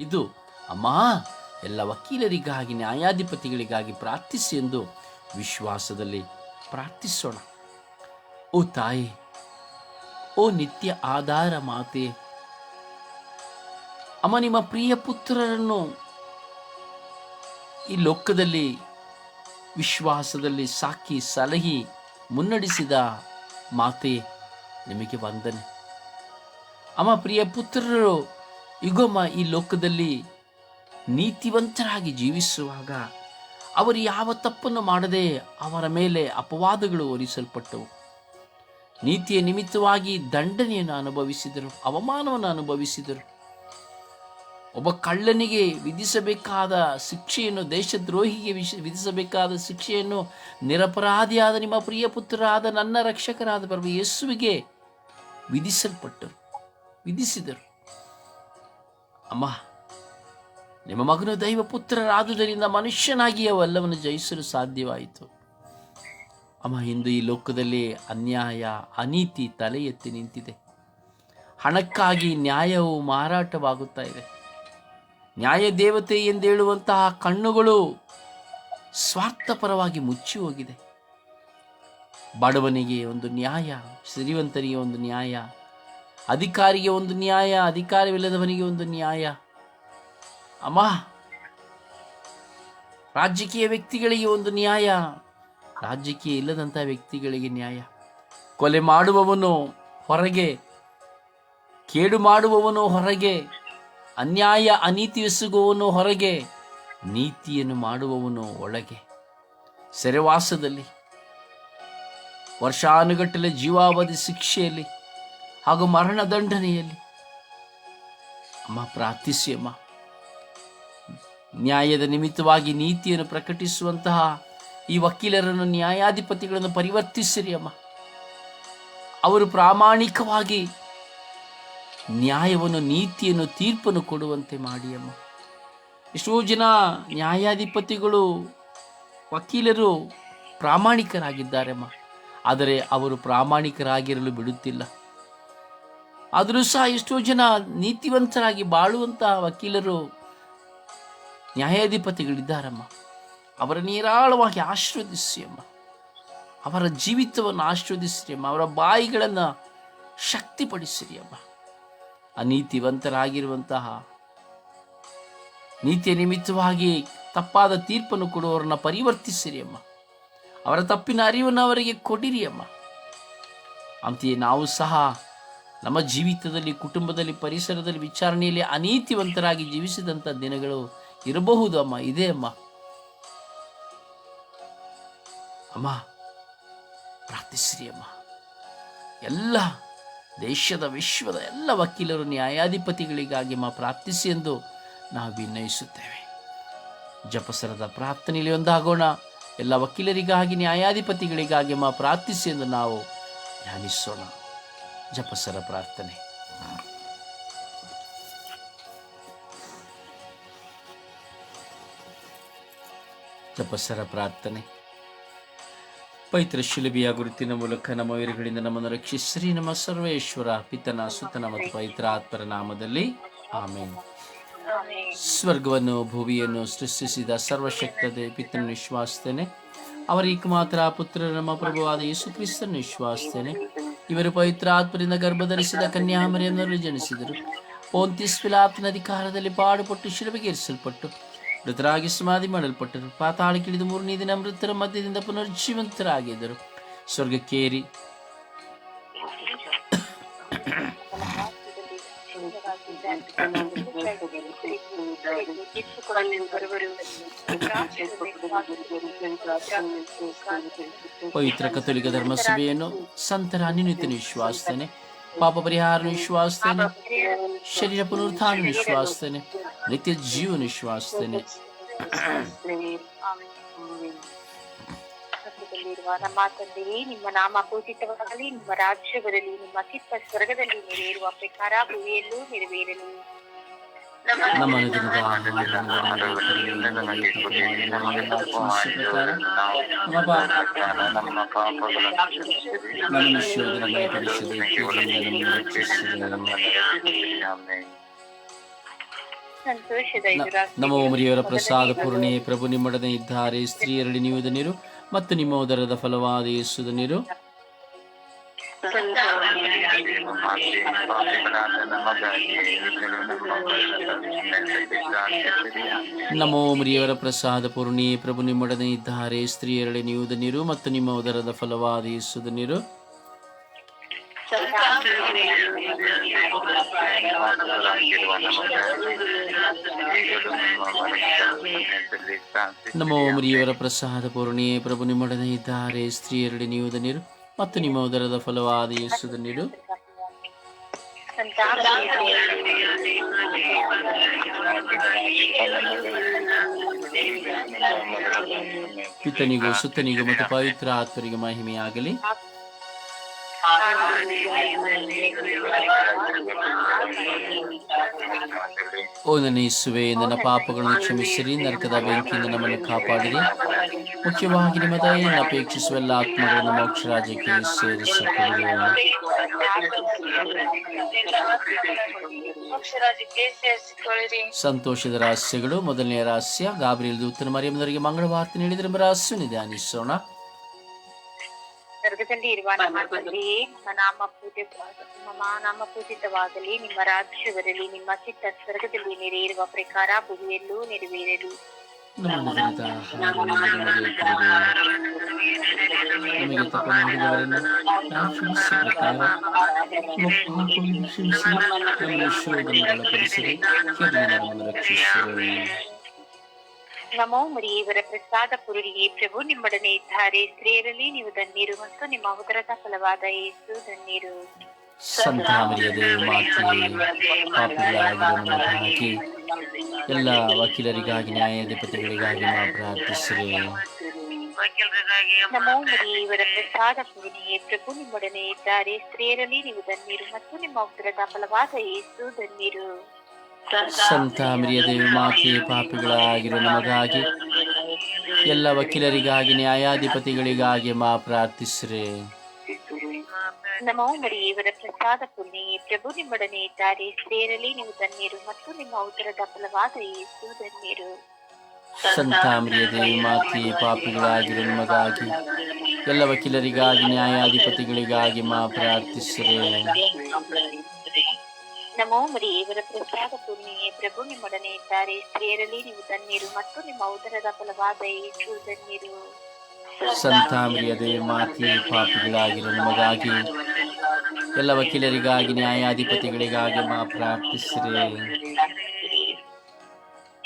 ಇದು, ಅಮ್ಮ, ಎಲ್ಲ ವಕೀಲರಿಗಾಗಿ, ನ್ಯಾಯಾಧಿಪತಿಗಳಿಗಾಗಿ ಪ್ರಾರ್ಥಿಸಿ ಎಂದು ವಿಶ್ವಾಸದಲ್ಲಿ ಪ್ರಾರ್ಥಿಸೋಣ. ಓ ತಾಯಿ, ಓ ನಿತ್ಯ ಆಧಾರ ಮಾತೆ, ಅಮ್ಮ, ನಿಮ್ಮ ಪ್ರಿಯ ಪುತ್ರರನ್ನು ಈ ಲೋಕದಲ್ಲಿ, ವಿಶ್ವಾಸದಲ್ಲಿ ಸಾಕಿ ಸಲಹಿ ಮುನ್ನಡೆಸಿದ ಮಾತೆ ನಿಮಗೆ ವಂದನೆ. ಅಮ್ಮ, ಪ್ರಿಯ ಪುತ್ರರು ಇಗೊಮ್ಮ ಈ ಲೋಕದಲ್ಲಿ ನೀತಿವಂತರಾಗಿ ಜೀವಿಸುವಾಗ ಅವರು ಯಾವ ತಪ್ಪನ್ನು ಮಾಡದೆ ಅವರ ಮೇಲೆ ಅಪವಾದಗಳು ಹೊರಿಸಲ್ಪಟ್ಟವು. ನೀತಿಯ ನಿಮಿತ್ತವಾಗಿ ದಂಡನೆಯನ್ನು ಅನುಭವಿಸಿದರು, ಅವಮಾನವನ್ನು ಅನುಭವಿಸಿದರು. ಒಬ್ಬ ಕಳ್ಳನಿಗೆ ವಿಧಿಸಬೇಕಾದ ಶಿಕ್ಷೆಯನ್ನು, ದೇಶದ್ರೋಹಿಗೆ ವಿಧಿಸಬೇಕಾದ ಶಿಕ್ಷೆಯನ್ನು ನಿರಪರಾಧಿಯಾದ ನಿಮ್ಮ ಪ್ರಿಯ ಪುತ್ರರಾದ ನನ್ನ ರಕ್ಷಕರಾದ ಪ್ರಭು ಯೇಸುವಿಗೆ ವಿಧಿಸಲ್ಪಟ್ಟರು, ವಿಧಿಸಿದರು. ಅಮ್ಮ, ನಿಮ್ಮ ಮಗನು ದೈವ ಪುತ್ರರಾದುದರಿಂದ ಮನುಷ್ಯನಾಗಿ ಅವೆಲ್ಲವನ್ನು ಜಯಿಸಲು ಸಾಧ್ಯವಾಯಿತು. ಅಮ್ಮ, ಇಂದು ಈ ಲೋಕದಲ್ಲಿ ಅನ್ಯಾಯ, ಅನೀತಿ ತಲೆ ಎತ್ತಿ ನಿಂತಿದೆ. ಹಣಕ್ಕಾಗಿ ನ್ಯಾಯವು ಮಾರಾಟವಾಗುತ್ತಾ ಇದೆ. ನ್ಯಾಯ ದೇವತೆ ಎಂದೇಳುವಂತಹ ಕಣ್ಣುಗಳು ಸ್ವಾರ್ಥಪರವಾಗಿ ಮುಚ್ಚಿ ಹೋಗಿದೆ. ಬಡವನಿಗೆ ಒಂದು ನ್ಯಾಯ ಶ್ರೀವಂತನಿಗೆ ಒಂದು ನ್ಯಾಯ ಅಧಿಕಾರಿಗೆ ಒಂದು ನ್ಯಾಯ, ಅಧಿಕಾರವಿಲ್ಲದವನಿಗೆ ಒಂದು ನ್ಯಾಯ. ಅಮ್ಮ, ರಾಜಕೀಯ ವ್ಯಕ್ತಿಗಳಿಗೆ ಒಂದು ನ್ಯಾಯ, ರಾಜಕೀಯ ಇಲ್ಲದಂಥ ವ್ಯಕ್ತಿಗಳಿಗೆ ನ್ಯಾಯ. ಕೊಲೆ ಮಾಡುವವನು ಹೊರಗೆ, ಕೇಡು ಮಾಡುವವನು ಹೊರಗೆ, ಅನ್ಯಾಯ, ಅನೀತಿ ಎಸಗುವವನು ಹೊರಗೆ, ನೀತಿಯನ್ನು ಮಾಡುವವನು ಒಳಗೆ. ಸೆರೆವಾಸದಲ್ಲಿ, ವರ್ಷಾನುಗಟ್ಟಲೆ ಜೀವಾವಧಿ ಶಿಕ್ಷೆಯಲ್ಲಿ ಹಾಗೂ ಮರಣ ದಂಡನೆಯಲ್ಲಿ. ಅಮ್ಮ ಪ್ರಾರ್ಥಿಸಿ ಅಮ್ಮ ನ್ಯಾಯದ ನಿಮಿತ್ತವಾಗಿ ನೀತಿಯನ್ನು ಪ್ರಕಟಿಸುವಂತಹ ಈ ವಕೀಲರನ್ನು, ನ್ಯಾಯಾಧಿಪತಿಗಳನ್ನು ಪರಿವರ್ತಿಸಿರಿ ಅಮ್ಮ. ಅವರು ಪ್ರಾಮಾಣಿಕವಾಗಿ ನ್ಯಾಯವನ್ನು, ನೀತಿಯನ್ನು, ತೀರ್ಪನ್ನು ಕೊಡುವಂತೆ ಮಾಡಿ ಅಮ್ಮ. ಎಷ್ಟೋ ಜನ ನ್ಯಾಯಾಧಿಪತಿಗಳು, ವಕೀಲರು ಪ್ರಾಮಾಣಿಕರಾಗಿದ್ದಾರೆ ಅಮ್ಮ. ಆದರೆ ಅವರು ಪ್ರಾಮಾಣಿಕರಾಗಿರಲು ಬಿಡುತ್ತಿಲ್ಲ. ಆದರೂ ಸಹ ಎಷ್ಟೋ ಜನ ನೀತಿವಂತರಾಗಿ ಬಾಳುವಂತಹ ವಕೀಲರು ನ್ಯಾಯಾಧಿಪತಿಗಳಿದ್ದಾರಮ್ಮ. ಅವರ ನೀರಾಳವಾಗಿ ಆಶೀರ್ವದಿಸಿ ಅಮ್ಮ. ಅವರ ಜೀವಿತವನ್ನು ಆಶೀರ್ವದಿಸಿರಿ ಅಮ್ಮ. ಅವರ ಬಾಯಿಗಳನ್ನು ಶಕ್ತಿಪಡಿಸಿರಿ ಅಮ್ಮ. ಅನೀತಿವಂತರಾಗಿರುವಂತಹ ನೀತಿಯ ನಿಮಿತ್ತವಾಗಿ ತಪ್ಪಾದ ತೀರ್ಪನ್ನು ಕೊಡುವವರನ್ನ ಪರಿವರ್ತಿಸಿರಿ ಅಮ್ಮ. ಅವರ ತಪ್ಪಿನ ಅರಿವನ್ನು ಅವರಿಗೆ ಕೊಡಿರಿ ಅಮ್ಮ. ಅಂತೆಯೇ ನಾವು ಸಹ ನಮ್ಮ ಜೀವಿತದಲ್ಲಿ, ಕುಟುಂಬದಲ್ಲಿ, ಪರಿಸರದಲ್ಲಿ ವಿಚಾರಣೆಯಲ್ಲಿ ಅನೀತಿವಂತರಾಗಿ ಜೀವಿಸಿದಂಥ ದಿನಗಳು ಇರಬಹುದು ಅಮ್ಮ, ಇದೆ ಅಮ್ಮ. ಅಮ್ಮ, ಪ್ರಾರ್ಥಿಸ್ರಿ ಅಮ್ಮ. ಎಲ್ಲ ದೇಶದ, ವಿಶ್ವದ ಎಲ್ಲ ವಕೀಲರು, ನ್ಯಾಯಾಧಿಪತಿಗಳಿಗಾಗಿ ಅಮ್ಮ ಪ್ರಾರ್ಥಿಸಿ ಎಂದು ನಾವು ವಿನಯಿಸುತ್ತೇವೆ. ಜಪಸರದ ಪ್ರಾರ್ಥನೆಯಲ್ಲಿ ಒಂದಾಗೋಣ. ಎಲ್ಲ ವಕೀಲರಿಗಾಗಿ, ನ್ಯಾಯಾಧಿಪತಿಗಳಿಗಾಗಿ ಅಮ್ಮ ಪ್ರಾರ್ಥಿಸಿ ಎಂದು ನಾವು ಧ್ಯಾನಿಸೋಣ. ಜಪಸರ ಪ್ರಾರ್ಥನೆ. ಜಪಸರ ಪ್ರಾರ್ಥನೆ. ಪೈತ್ರ ಶಿಲುಬೆಯ ಗುರುತಿನ ಮೂಲಕ ನಮ್ಮ ವೀರಗಳಿಂದ ನಮ್ಮನ್ನು ರಕ್ಷಿಸ್ರಿ. ನಮ್ಮ ಸರ್ವೇಶ್ವರ ಪಿತನ, ಸುತನ ಮತ್ತು ಪವಿತ್ರ ಆತ್ಮರ ನಾಮದಲ್ಲಿ ಆಮೇಲೆ ಸ್ವರ್ಗವನ್ನು, ಭೂಮಿಯನ್ನು ಸೃಷ್ಟಿಸಿದ ಸರ್ವಶಕ್ತದೆ ಪಿತನ ವಿಶ್ವಾಸ್ತೇನೆ ಅವರ ಮಾತ್ರ ಪುತ್ರ ನಮ್ಮ ಪ್ರಭುವಾದ ಯೇಸು ಕ್ರಿಸ್ತನ ವಿಶ್ವಾಸಿಸ್ತೇನೆ ಇವರು ಪವಿತ್ರ ಆತ್ಮರಿಂದ ಗರ್ಭಧರಿಸಿದ ಕನ್ಯಾಮರಿಯನ್ನು ಜನಿಸಿದರು. ಪೋಂತಿಸ್ ಪಿಲಾತ್ನ ಅಧಿಕಾರದಲ್ಲಿ ಪಾಡುಪಟ್ಟು ಶಿಲುಬೆಗೇರಿಸಲ್ಪಟ್ಟು, ಮೃತರಾಗಿ ಸಮಾಧಿ ಮಾಡಲ್ಪಟ್ಟರು. ಪಾತಾಳಕ್ಕಿಳಿದು ಮೂರನೇ ದಿನ ಮೃತರ ಮಧ್ಯದಿಂದ ಪುನರ್ಜೀವಂತರಾಗಿದ್ದರು ಸ್ವರ್ಗಕ್ಕೇರಿ. ಪವಿತ್ರ ಕಥೋಲಿಕ ಧರ್ಮಸಭೆಯನ್ನು ಸಂತರ ಅನಿಮಿತ ವಿಶ್ವಾಸ್ತೇನೆ ಪಾಪ ಪರಿಹಾರ ವಿಶ್ವಾಸ್ತೇನೆ ಶರೀರ ಪುನರುತ್ಥಾನ ವಿಶ್ವಾಸ್ತೇನೆ ನಿತ್ಯ ಜೀವನ ವಿಶ್ವಾಸ್ತೇನೆ ನಮ್ಮ ತಂದೆಯೇ ನಿಮ್ಮ ನಾಮ ಪೂಜಿತವಾಗಲಿ ನಿಮ್ಮ ರಾಜ್ಯ ಬರಲಿ ನಿಮ್ಮ ಕಿತ್ತ ಸ್ವರ್ಗದಲ್ಲಿ ನೆರವೇರುವ ಪ್ರಕಾರ ಭೂಮಿಯಲ್ಲೂ ನೆರವೇರಲಿ ನಮ್ಮ. ನಮೋ ಮರಿಯವರ ಪ್ರಸಾದ ಪೂರ್ಣಿ ಪ್ರಭು ನಿಮ್ಮೊಡನೆ ಇದ್ದಾರೆ. ಸ್ತ್ರೀಯರಲ್ಲಿ ನೀವು ಧನ್ಯರು ಮತ್ತು ನಿಮ್ಮ ಉದರದ ಫಲವಾದ ಧನ್ಯರು ನಮೋ ಮರಿಯವರ ಪ್ರಸಾದ ಪೂರ್ಣಿ, ಪ್ರಭು ನಿಮ್ಮೊಡನೆ ಇದ್ದಾರೆ. ಸ್ತ್ರೀಯರಳೆ ನೀವು ನೀರು ಮತ್ತು ನಿಮ್ಮ ಉದರದ ಫಲವಾದ ಯೇಸು ಧನ್ಯರು ನಮೋ ಮುರಿಯವರ ಪ್ರಸಾದ ಪೂರ್ಣಿ, ಪ್ರಭು ನಿಮ್ಮೊಡನೆ ಇದ್ದಾರೆ. ಸ್ತ್ರೀಯರಲ್ಲಿ ನೀವು ಧನ್ಯರು ಮತ್ತು ನಿಮ್ಮ ಉದರದ ಫಲವಾದ ಯೇಸುದ ನೀಡು. ಪಿತನಿಗೂ ಸುತ್ತನಿಗೂ ಮತ್ತು ಪವಿತ್ರ ಆತ್ಮರಿಗೆ ಮಹಿಮೆಯಾಗಲಿ. ಓ ನನ್ನ ನನ್ನ ಪಾಪಗಳನ್ನು ಕ್ಷಮಿಸಿರಿ, ನರಕದ ಬೆಂಕಿಯಿಂದ ನಮ್ಮನ್ನು ಕಾಪಾಡಿರಿ. ಮುಖ್ಯವಾಗಿ ನಿಮ್ಮ ಅಪೇಕ್ಷಿಸುವ ಎಲ್ಲ ಆತ್ಮಗಳನ್ನು ಮೋಕ್ಷ ಸೇರಿಸಿಕೊಳ್ಳಿ ಸಂತೋಷದ ರಹಸ್ಯಗಳು, ಮೊದಲನೆಯ ರಹಸ್ಯ ಗಾಬರಿಯಲ್ಲಿ ದೂತನ ಮರಿಯಮ್ಮನವರಿಗೆ ಮಂಗಳವಾರ್ತೆ ನೀಡಿದರೆ ರಹಸ್ಯ ಧ್ಯಾನಿಸೋಣ. ಸ್ವರ್ಗದಲ್ಲಿ ಇರುವ ನಮ್ಮ ತಂದೆಯೇ ನಿಮ್ಮ ನಾಮ ಪೂಜೆ ನಿಮ್ಮ ನಾಮ ಪೂಜಿತವಾಗಲಿ ನಿಮ್ಮ ರಾಜ್ಯ ಬರಲಿ ನಿಮ್ಮ ಚಿತ್ತ ಸ್ವರ್ಗದಲ್ಲಿ ನೆರೆಯಿರುವ ಪ್ರಕಾರ ಭೂಮಿಯಲ್ಲೂ ನೆರವೇರಲಿ ನಮ್ಮ ದಿನದ ಆಹಾರವನ್ನು ನಮಗೆ ಕೊಡಿರಿ. ನಮಗೆ ತಪ್ಪು ಮಾಡಿದವರನ್ನು ನಾವು ಕ್ಷಮಿಸಿದ ಪ್ರಕಾರ ನಮ್ಮ ಪಾಪವನ್ನು ಕ್ಷಮಿಸಿ ನಮ್ಮ ಶೋಧನೆಗೆ ಒಳಪಡಿಸಿರಿ ಕೆಡುಕಿನಿಂದ ನಮ್ಮನ್ನು ರಕ್ಷಿಸಿರಿ ನಮೋ ಮರಿಯೇವರ ಪ್ರಸಾದ ಪುರುಳಿಗೆ ಪ್ರಭು ನಿಮ್ಮೊಡನೆ ಇದ್ದಾರೆ. ಸ್ತ್ರೀಯರಲ್ಲಿ ನೀವು ಧನ್ಯರು ಮತ್ತು ನಿಮ್ಮ ಉದರದ ಫಲವಾದ ಏಸು ಧನ್ಯರು. ಸಂತ ಮರಿಯದೆ ಮಾತೆ ಪಾಪಿಗಳಾಗಿರುವ ಎಲ್ಲ ವಕೀಲರಿಗಾಗಿ ನ್ಯಾಯಾಧಿಪತಿಗಳಿಗಾಗಿ ಪ್ರಾರ್ಥಿಸಿರಿ. ನಮೋ ಮರಿಯವರ ಪ್ರಸಾದ ಪೂರ್ಣಿಯೇ ಪ್ರಭು ನಿಮ್ಮೊಡನೆ ಇದ್ದಾರೆ. ಸ್ತ್ರೀಯರಲ್ಲಿ ನೀವು ಧನ್ಯರು ಮತ್ತು ನಿಮ್ಮ ಉದರದ ಫಲವಾದ ಏಸು ಧನ್ಯರು. ಸಂತ ಮರಿಯದೆ ಮಾತೆ ಪಾಪಿಗಳಾಗಿರುವ ನಮಗಾಗಿ ಎಲ್ಲ ವಕೀಲರಿಗಾಗಿ ನ್ಯಾಯಾಧಿಪತಿಗಳಿಗಾಗಿ ಮಾ ಪ್ರಾರ್ಥಿಸ್ರಿ. ನಮೋ ಮರಿಯವರ ಪ್ರಸಾದ ಪುಣ್ಯ ಪ್ರಭು ನಿಮ್ಮೊಡನೆ ಇದ್ದಾರೆ ಸೇರಲಿ ನೀವು ಧನ್ಯರು ಮತ್ತು ನಿಮ್ಮ ಉದರದ ಫಲವಾದ ಯೇಸು ಧನ್ಯರು. ಸಂತ ದೇವಿ ಮಾತೆ ಪಾಪಿಗಳಾಗಿರುವ ನಮಗಾಗಿ ಎಲ್ಲ ವಕೀಲರಿಗಾಗಿ ನ್ಯಾಯಾಧಿಪತಿಗಳಿಗಾಗಿ ಮಾ ಪ್ರಾರ್ಥಿಸಿರಿ. ನಮೋ ಮರಿಯವರ ಪ್ರಸಾದ ಪುಣ್ಯೆ ಪ್ರಭು ನಿಮ್ಮೊಡನೆ ಇದ್ದಾರೆ. ಸ್ತ್ರೀಯರಲ್ಲಿ ನೀವು ಧನ್ಯರು ಮತ್ತು ನಿಮ್ಮ ಉದರದ ಫಲವಾದ ಯೇಸು ಧನ್ಯರು. ಸಂತ ಮರಿಯದೆ ಮಾತೆ ಪಾಪಿಗಳಾಗಿರುವ ನಮಗಾಗಿ ಎಲ್ಲ ವಕೀಲರಿಗಾಗಿ ನ್ಯಾಯಾಧಿಪತಿಗಳಿಗಾಗಿ ಮಾ ಪ್ರಾರ್ಥಿಸಿರಿ.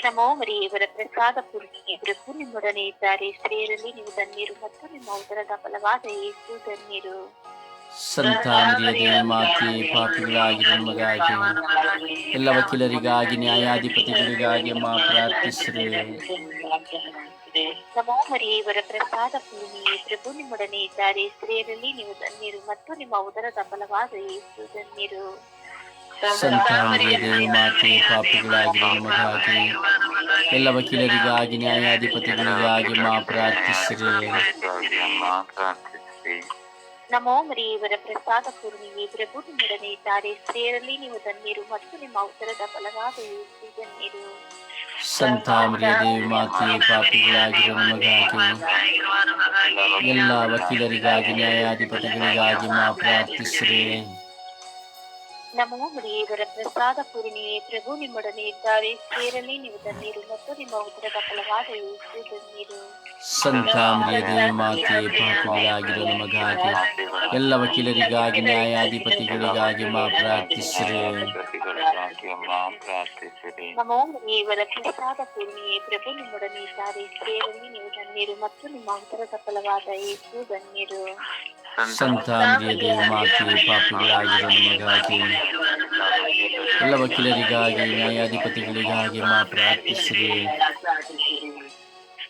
ನಮೋ ಮರಿಯವರ ಪ್ರಸಾದ ಪುಣ್ಯೆ ಪ್ರಭು ನಿಮ್ಮೊಡನೆ ಇದ್ದಾರೆ. ಸ್ತ್ರೀಯರಲ್ಲಿ ನೀವು ಧನ್ಯರು ಮತ್ತು ನಿಮ್ಮ ಉದರದ ಫಲವಾದ ಏಸು ಧನ್ಯರು. ಸಂತ ಮರಿಯದೆ ಮಾತೆ ಪಾಪಿಗಳಾಗಿರುವ ನಮಗಾಗಿ. ಎಲ್ಲ ವಕೀಲರಿಗಾಗಿ ನ್ಯಾಯಾಧಿಪತಿಗಳಿಗಾಗಿ ಮಾ ಪ್ರಾರ್ಥಿಸಿದೆ ನಮೋ ಪ್ರಸಾದ ಭೂಮಿ ಪ್ರಭು ನಿಮ್ಮೊಡನೆ ಇದ್ದಾರೆ. ಸ್ತ್ರೀಯರಲ್ಲಿ ನೀವು ಧನ್ಯರು ಮತ್ತು ನಿಮ್ಮ ಉದರದ ಬಲವಾದ ಯೇಸು ಧನ್ಯರು. ಸಂತ ಮರಿಯದೆ ಮಾತೆ ಪಾಪಿಗಳಾಗಿರುವ ನಮಗಾಗಿ. ಎಲ್ಲ ವಕೀಲರಿಗಾಗಿ ನ್ಯಾಯಾಧಿಪತಿಗಳಿಗಾಗಿ ಮಾ ಪ್ರಾರ್ಥಿಸಿರಿ. ನಮೋ ಮರಿಯವರ ಪ್ರಸಾದ ಪೂರ್ಣಿಯೇ ಪ್ರಭು ನಿಮ್ಮೊಡನೆ ಇದ್ದಾರೆ ಸ್ತ್ರೀಯರಲ್ಲಿ ನೀವು ಧನ್ಯರು ಮತ್ತು ನಿಮ್ಮ ಉತ್ತರದ ಫಲವಾದ ಧನ್ಯರು. ಸಂತ ಮರಿಯದೆ ಮಾತೆ, ಪಾಪಿಗಳಾಗಿರುವ ನಮಗಾಗಿ, ಎಲ್ಲ ವಕೀಲರಿಗಾಗಿ, ನ್ಯಾಯಾಧಿಪತಿಗಳಿಗಾಗಿ ಮಾ ನಮೋ ದೇವರ ಪ್ರಸಾದ ಪೂರ್ಣಿಯೇ ಪ್ರಭು, ನಿಮ್ಮೊಡನೆ ಇದ್ದಾರೆ ಸೇರಲಿ ನೀವು ತಣ್ಣೀರು ಮತ್ತು ನಿಮ್ಮ ಉದರದ ಫಲವಾದ ನೀರು ಸಂತ ಮಾತೆ ನಮಗಾಗಿ, ಎಲ್ಲ ವಕೀಲರಿಗಾಗಿ, ನ್ಯಾಯಾಧಿಪತಿಗಳಿಗಾಗಿ ಮಾ ಪ್ರಾರ್ಥಿಸಿರಿ. ನಮೋ ಮರಿಯವರ ಪ್ರಸಾದ ಪೂರ್ಣಿಯೇ ಪ್ರಭು ನಿಮ್ಮೊಡನೆ ಇದ್ದಾರೆ ಸ್ತ್ರೀಯರಲ್ಲಿ ನೀವು ಧನ್ಯರು ಮತ್ತು ನಿಮ್ಮ ಉದರದ ಫಲವಾದ ಯೇಸು ಧನ್ಯರು ಸಂತ ಮರಿಯದೆ ಮಾತೆ ಪಾಪಿಗಳಾಗಿರುವ ನಮಗಾಗಿ ಎಲ್ಲ ವಕೀಲರಿಗಾಗಿ ನ್ಯಾಯಾಧಿಪತಿಗಳಿಗಾಗಿ ಮಾ ಪ್ರಾರ್ಥಿಸಿರಿ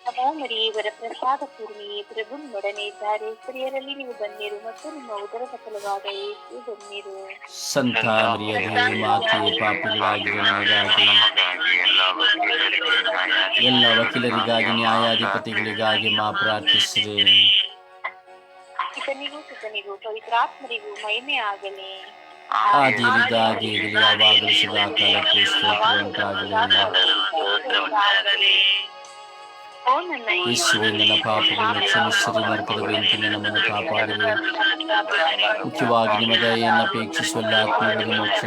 ನಮೋ ಮರಿಯವರ ಪ್ರಸಾದ ಪೂರ್ಣಿ ಪ್ರಭು ನಿಮ್ಮೊಡನೆ ಇದ್ದಾರೆ. ಸ್ತ್ರೀಯರಲ್ಲಿ ನೀವು ಬನ್ನಿರು ಮತ್ತು ನಿಮ್ಮ ಉದರದ ಫಲವಾದ ಯೇಸು ಬನ್ನಿರು. ಸಂತ ಮರಿಯದೆ ಮಾತೆ ಪಾಪಿಗಳಾಗಿರುವ ನಮಗಾಗಿ. ಎಲ್ಲ ವಕೀಲರಿಗಾಗಿ ನ್ಯಾಯಾಧಿಪತಿಗಳಿಗಾಗಿ ಮಾ ಪ್ರಾರ್ಥಿಸಿರಿ. ಪಿತನಿಗೂ ಸುತನಿಗೂ ಪವಿತ್ರಾತ್ಮರಿಗೂ ಮಹಿಮೆ ಆಗಲಿ. ಆದಿರಿಗಾಗಿ ಯಾವಾಗಲೂ ಸದಾ ಕಾಲಕ್ಕೂ ಸ್ತೋತ್ರ ಉಂಟಾಗಲಿ ಯೇಸುವೆ ನನ್ನ ಪಾಪವನ್ನು ಕ್ಷಮಿಸಿರಿ ಬೆಂಕಿನ ನಮ್ಮನ್ನು ಕಾಪಾಡಿರಿ. ಮುಖ್ಯವಾಗಿ ನಿಮ್ಮ ದಯೆಯನ್ನು ಅಪೇಕ್ಷಿಸುವ ಎಲ್ಲ ಆತ್ಮಗಳನ್ನು ಮೋಕ್ಷ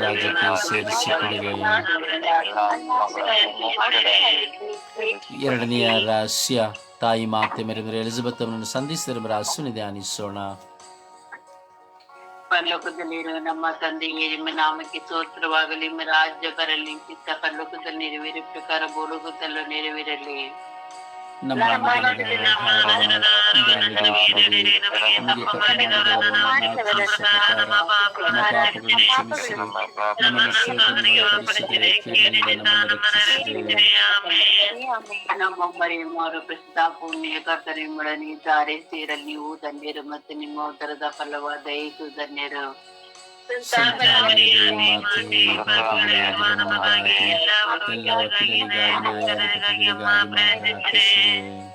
ಎರಡನೆಯ ರಹಸ್ಯ, ತಾಯಿ ಮಾತೆ ಮೆರೆದರೆ ಎಲಿಜಬೆತ್ ಅವರನ್ನು ಸಂಧಿಸಿದರೆ ರಹಸ್ಯವನ್ನು ಧ್ಯಾನಿಸೋಣ. ಪರಲೋಕದಲ್ಲಿರುವ ನಮ್ಮ ತಂದೆಗೆ ನಿಮ್ಮ ನಾಮಕ್ಕೆ ಸ್ತೋತ್ರವಾಗಲಿ. ನಿಮ್ಮ ರಾಜ್ಯ ಬರಲಿ ಚಿತ್ತ ಪರಲೋಕದಲ್ಲಿ ನೆರವೇರಿ ಪ್ರಕಾರ ಭೂಲೋಕದಲ್ಲೂ ನೆರವೇರಲಿ. ನಮ್ಮ ಪ್ರಕಾರ ನಮ್ಮ ಮರಿಯಮ್ಮರು ಪ್ರಸಿದ್ಧ ಪುಣ್ಯ ಸೇರಲಿ ನೀವು ಧನ್ಯರು ಮತ್ತು ನಿಮ್ಮ ಉತ್ತರದ ಫಲವಾದ ಏಸು ಧನ್ಯರು ಸಂತಾನವೇ ಮಾತೆ ಪಾಪಿಗಳಾಗಿರುವ ನಮಗಾಗಿ ಎಲ್ಲ ವಕೀಲರಿಗಾಗಿ ನ್ಯಾಯಾಧಿಪತಿಗಳಿಗಾಗಿ ಪ್ರಾರ್ಥಿಸಿರಿ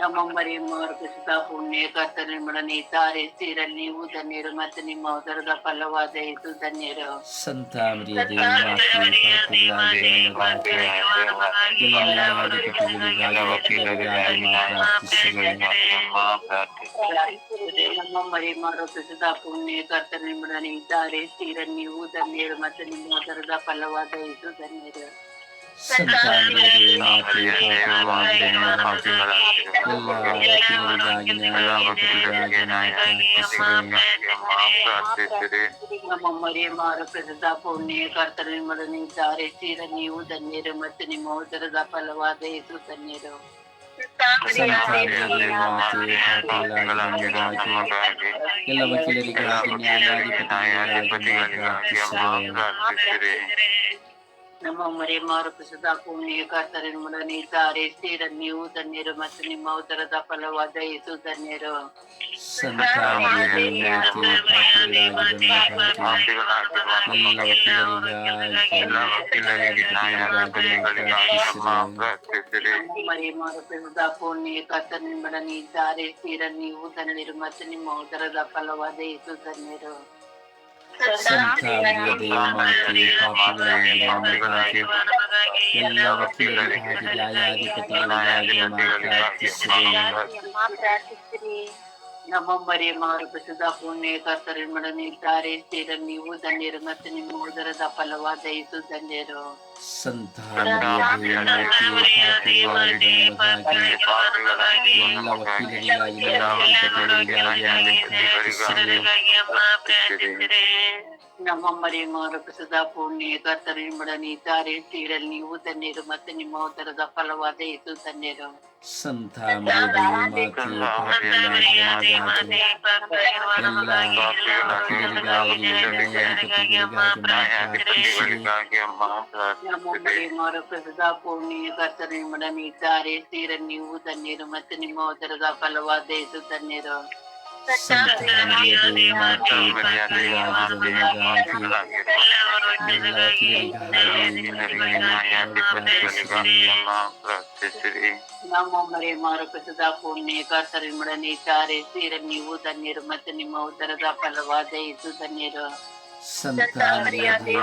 ನಮ್ಮ ಮರಿಯಮ್ಮರು ಪ್ರಸಿದ್ಧ ಪುಣ್ಯ ಕರ್ತನಿಂಬಳನಿ ತಾರೆ ಸೇರಲಿ ನೀವು ಧನ್ಯರು ಮತ್ತು ನಿಮ್ಮ ಉದರದ ಫಲವಾದ ಏಸು ಧನ್ಯರು. ಸಂತಾಮರಿಯ ದೇವಿ ಮಾತೆ ಪಾಪಿಗಳಾಗಿರುವ ನಮಗಾಗಿ ಎಲ್ಲ ನ್ಯಾಯಾಧಿಪತಿಗಳಿಗಾಗಿ ವಕೀಲರಿಗಾಗಿ ಪ್ರಾರ್ಥಿಸಿರಿ ನಮ್ಮ ಮರಿ ಮಾಡೋ ಪ್ರಸಿದ್ಧ ಪುಣ್ಯ ಕರ್ತನಿಂಬಡನೆ ಇದ್ದಾರೆ ತೀರ ನೀವು ಧನ್ಯರು ಮತ್ತು ನಿಮ್ಮ ಉದರದ ಫಲವಾದ ಇದು ಧನ್ಯರು. ಸಂತಾಮರಿಯ ದೇವಿ ಮಾತೆ ಪಾಪಿಗಳಾಗಿರುವ ನಮಗಾಗಿ ಎಲ್ಲ ವಕೀಲರಿಗಾಗಿ ನ್ಯಾಯಾಧಿಪತಿಗಳಿಗಾಗಿ ಪ್ರಾರ್ಥಿಸಿರಿ ನಮ್ಮ ಮರಿ ಮಾಡೋ ಪ್ರಸಿದ್ಧ ಪುಣ್ಯ ಕರ್ತನಿಂಬಡನೆ ಇದ್ದಾರೆ ತೀರ ನೀವು ಧನ್ಯರು ಮತ್ತು ನಿಮ್ಮ ಉದರದ ಫಲವಾದ ಇದು ಧನ್ಯರು ಸಂತಾಮರಿಯ ದೇವಿ ಮಾತೆ ಪಾಪಿಗಳಾಗಿರುವ ನಮಗಾಗಿ ಎಲ್ಲ ವಕೀಲರಿಗಾಗಿ ನ್ಯಾಯಾಧಿಪತಿಗಳಿಗಾಗಿ ಪ್ರಾರ್ಥಿಸಿರಿ ನಮ್ಮ ಮರಿ ಮಾರು ಪ್ರಸಿದ್ಧ ಪುಣ್ಯ ಕರ್ತನಿಂಬಡನೆ ಇದ್ದಾರೆ ತೀರ ನೀವು ಧನ್ಯರು ಮತ್ತು ನಿಮ್ಮ ಉದರದ ಫಲವಾದ ಇದು ಧನ್ಯರು ಸಂತಾಮರಿಯ ದೇವಿ ಮಾತೆ ಪಾಪಿಗಳಾಗಿರುವ ನಮಗಾಗಿ ಎಲ್ಲ ವಕೀಲರಿಗಾಗಿ ನ್ಯಾಯಾಧಿಪತಿಗಳಿಗಾಗಿ ಪ್ರಾರ್ಥಿಸಿರಿ ಮರಿ ಮಾರು ಪ್ರಸಿದ್ಧ ಪುಣ್ಯ ಕರ್ತನಿಂಬಡನೆ ಇದ್ದಾರೆ ತೀರ ನೀವು ಧನ್ಯರು ಮತ್ತು ನಿಮ್ಮ ಉದರದ ಫಲವಾದ ಇದು ಧನ್ಯರು ಸಂತಾಮರಿಯ ದೇವಿ ಮಾತೆ ಪಾಪಿಗಳಾಗಿರುವ ನಮಗಾಗಿ ಎಲ್ಲ ವಕೀಲರಿಗಾಗಿ ನ್ಯಾಯಾಧಿಪತಿಗಳಿಗಾಗಿ ಪ್ರಾರ್ಥಿಸಿರಿ ಪ್ರಾರ್ಥಿಸಿರಿ ನಮ್ಮ ಮರಿ ಮಾರು ಪ್ರಸಿದ್ಧ ಪುಣ್ಯ ಕರ್ತನಿಂಬಡನೆ ಇದ್ದಾರೆ ತೀರ ನೀವು ಧನ್ಯರು ಮತ್ತು ನಿಮ್ಮ ಉದರದ ಫಲವಾದ ಇದು ಧನ್ಯರು. ದೇವಿ ಮಾತೆ ಪಾಪಿಗಳಾಗಿರುವ ನಮಗಾಗಿ ಎಲ್ಲ ವಕೀಲರಿಗಾಗಿ ನ್ಯಾಯಾಧಿಪತಿಗಳಿಗಾಗಿ ಪ್ರಾರ್ಥಿಸಿರಿ ನಮ್ಮ ಮರಿ ಮಾರು ಪ್ರಸಿದ್ಧ ಪುಣ್ಯ ಕರ್ತನಿಂಬಡನೆ ಇದ್ದಾರೆ ತೀರ ನೀವು ಧನ್ಯರು ಮತ್ತು ನಿಮ್ಮ ಉದರದ ಫಲವಾದ ಇದು ಧನ್ಯರು ಸಂತಾಮರಿಯ ದೇವಿ ಮಾತೆ ಪಾಪಿಗಳಾಗಿರುವ ನಮಗಾಗಿ ಎಲ್ಲ ವಕೀಲರಿಗಾಗಿ ನ್ಯಾಯಾಧಿಪತಿಗಳಿಗಾಗಿ ಪ್ರಾರ್ಥಿಸಿರಿ ನಮ್ಮ ಮರಿ ಮಾರು ಪ್ರಸಿದ್ಧ ಪುಣ್ಯ ಕರ್ತನಿಂಬಡನೆ ಇದ್ದಾರೆ ತೀರ ನೀವು ಧನ್ಯರು ಮತ್ತು ನಿಮ್ಮ ಉದರದ ಫಲವಾದ ಇದು ಧನ್ಯರು ನಮ್ಮ ಮರೆ ಮಾರು ಪ್ರಸಿದ್ಧ ಪುಣ್ಯ ಕರ್ತನಿಂಬಡನೆ ಇದ್ದಾರೆ ತೀರ ನೀವು ಧನ್ಯರು ಮತ್ತು ನಿಮ್ಮ ಉದರದ ಫಲವಾದ ಇದು ಧನ್ಯರು ಸಂತಾಮರಿಯ ದೇವಿ